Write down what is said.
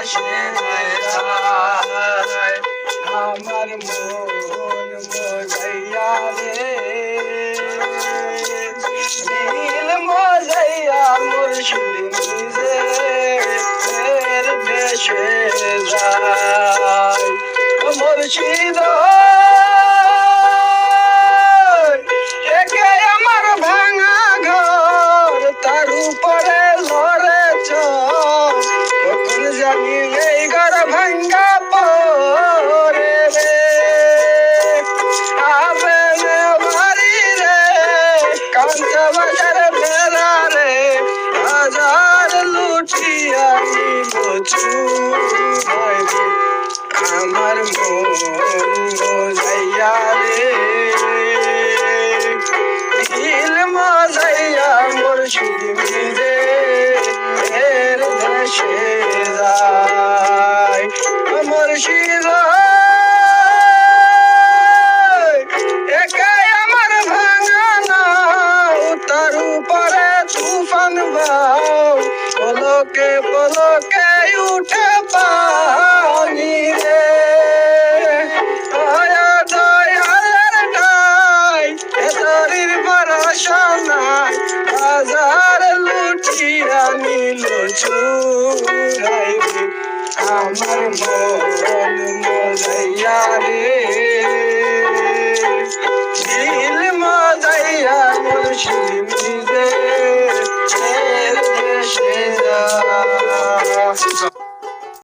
দেশে আমার মন মজাইয়া রে। দিল মজাইয়া যায়। মুর্শিদ আমার মন মজাইয়া রে দিল মজাইয়া মুর্শিদ মিরে এর দেশে যায় মুর্শিদ একাই আমার ভাঙা নাও, তার উপরে তুফান বাও পলকে পলকে উঠে পানি রে। দয়া, দয়ালের ডাই, এ তরির ভরসা নাই হাজার লুটিয়া নিল চুরাই আমার মন মজাইয়া রে।